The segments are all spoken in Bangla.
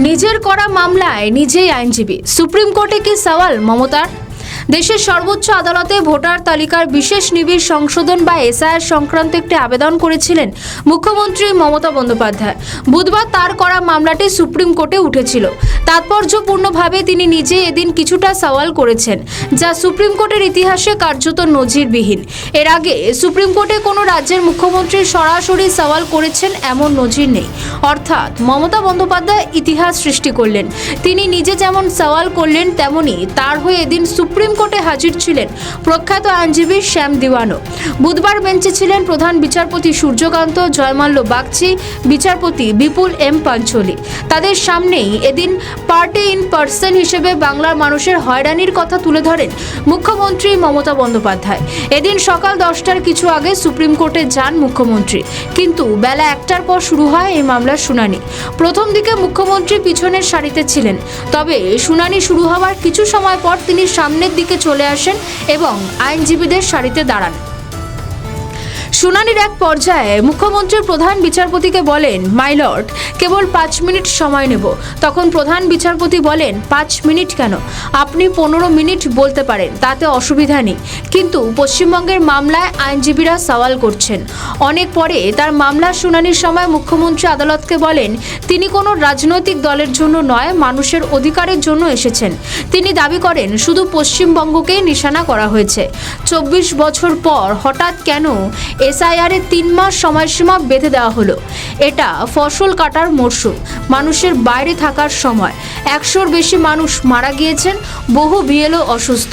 নিজের করা মামলায় নিজেই আইনজীবী। সুপ্রিম কোর্টে কি সওয়াল মমতার? দেশের সর্বোচ্চ আদালতে ভোটার তালিকার বিশেষ নিবিড় সংশোধন বা এসআইআর সংক্রান্ত একটি আবেদন করেছিলেন মুখ্যমন্ত্রী মমতা বন্দ্যোপাধ্যায়। বুধবার তার করা মামলাটি সুপ্রিম কোর্টে উঠেছিল। তাৎপর্যপূর্ণভাবে তিনি নিজে এদিন কিছুটা সওয়াল করেছেন, যা সুপ্রিম কোর্টের ইতিহাসে কার্যত নজিরবিহীন। এর আগে সুপ্রিম কোর্টে কোনো রাজ্যের মুখ্যমন্ত্রী সরাসরি সওয়াল করেছেন এমন নজির নেই। অর্থাৎ মমতা বন্দ্যোপাধ্যায় ইতিহাস সৃষ্টি করলেন। তিনি নিজে যেমন সওয়াল করলেন, তেমনি তার হয়ে এদিন সুপ্রিম কোর্টে হাজির ছিলেন প্রখ্যাত আইনজীবী শ্যাম দিওয়ানো বুধবার বেঞ্চে ছিলেন প্রধান বিচারপতি সূর্যকান্ত, জয়মাল্য বাগচি, বিচারপতি বিপুল এম পাঞ্চলি। তাদের সামনেই এদিন পার্টি ইন পার্সন হিসেবে বাংলার মানুষের হয়রানির কথা তুলে ধরেন মুখ্যমন্ত্রী মমতা বন্দ্যোপাধ্যায়। এদিন সকাল দশটার কিছু আগে সুপ্রিম কোর্টে যান মুখ্যমন্ত্রী। কিন্তু বেলা একটার পর শুরু হয় এই মামলার শুনানি। প্রথম দিকে মুখ্যমন্ত্রী পিছনের সারিতে ছিলেন। তবে শুনানি শুরু হওয়ার কিছু সময় পর তিনি সামনের দিকে চলে আসেন এবং আইনজীবীদের সারিতে দাঁড়ান। শুনানির এক পর্যায়ে মুখ্যমন্ত্রী প্রধান বিচারপতিকে বলেন, মাই লর্ড, কেবল পাঁচ মিনিট সময় নেব। তখন প্রধান বিচারপতি বলেন, পাঁচ মিনিট কেন? আপনি পনেরো মিনিট বলতে পারেন, তাতে অসুবিধা নেই। কিন্তু পশ্চিমবঙ্গের মামলায় আইনজীবীরা সওয়াল করছেন। অনেক পরে তার মামলার শুনানির সময় মুখ্যমন্ত্রী আদালতকে বলেন, তিনি কোনো রাজনৈতিক দলের জন্য নয়, মানুষের অধিকারের জন্য এসেছেন। তিনি দাবি করেন, শুধু পশ্চিমবঙ্গকেই নিশানা করা হয়েছে। চব্বিশ বছর পর হঠাৎ কেন এসআইআর তিন মাস সময়সীমা বেঁধে দেওয়া হলো। এটা ফসল কাটার মরশুম, মানুষের বাইরে থাকার সময়। একশোর বেশি মানুষ মারা গিয়েছেন, বহু বিএলও অসুস্থ।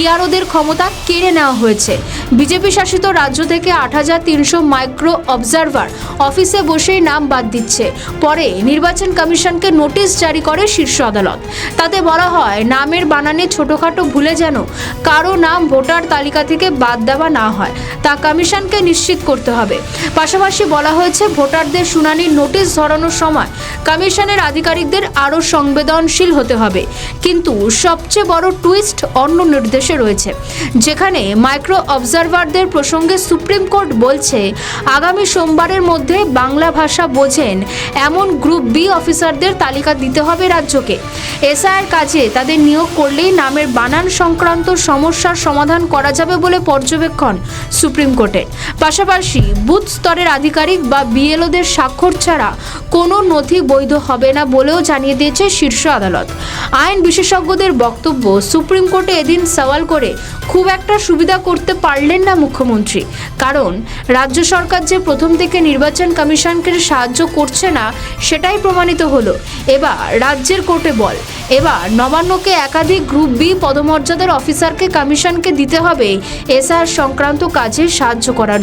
ইআরওদের ক্ষমতা কেড়ে নেওয়া হয়েছে। বিজেপি শাসিত রাজ্য থেকে আট হাজার তিনশো মাইক্রো অবজারভার অফিসে বসেই নাম বাদ দিচ্ছে। পরে নির্বাচন কমিশনকে নোটিশ জারি করে শীর্ষ আদালত। তাতে বলা হয়, নামের বানানে ছোটোখাটো ভুলে যেন কারও নাম ভোটার তালিকা থেকে বাদ দেওয়া না হয়। তা কমিশনকে নিশ্চিত করতে হবে। পাশাপাশি বলা হয়েছে, ভোটারদের শুনানির নোটিশ ধরানোর সময় কমিশনের আধিকারিকদের আরও সংবেদনশীল হতে হবে। কিন্তু সবচেয়ে বড় টুইস্ট অন্য নির্দেশে রয়েছে, যেখানে মাইক্রো অবজারভারদের প্রসঙ্গে সুপ্রিম কোর্ট বলছে, আগামী সোমবারের মধ্যে বাংলা ভাষা বোঝেন, এমন গ্রুপ বি অফিসারদের তালিকা দিতে হবে রাজ্যকে। এসআইয়ের কাজে তাদের নিয়োগ করলেই নামের বানান সংক্রান্ত সমস্যার সমাধান করা যাবে বলে পর্যবেক্ষণ সুপ্রিম কোর্টের। পাশাপাশি বুথ স্তরের আধিকারিক বা বিএলওদের স্বাক্ষর ছাড়া কোনো নথি বৈধ হবে না বলেও জানিয়ে দিয়েছে শীর্ষ আদালত। আইন বিশেষজ্ঞদের বক্তব্য, সুপ্রিম কোর্টে এদিন সওয়াল করে খুব একটা সুবিধা করতে পারলেন না মুখ্যমন্ত্রী। কারণ, রাজ্য সরকার যে প্রথম থেকে নির্বাচন কমিশনকে সাহায্য করছে না, সেটাই প্রমাণিত হলো। এবার রাজ্যের কোর্টে বল, এবার নবান্নকে একাধিক গ্রুপ বি পদমর্যাদার অফিসারকে কমিশনকে দিতে হবে এসআর সংক্রান্ত কাজে সাহায্য করার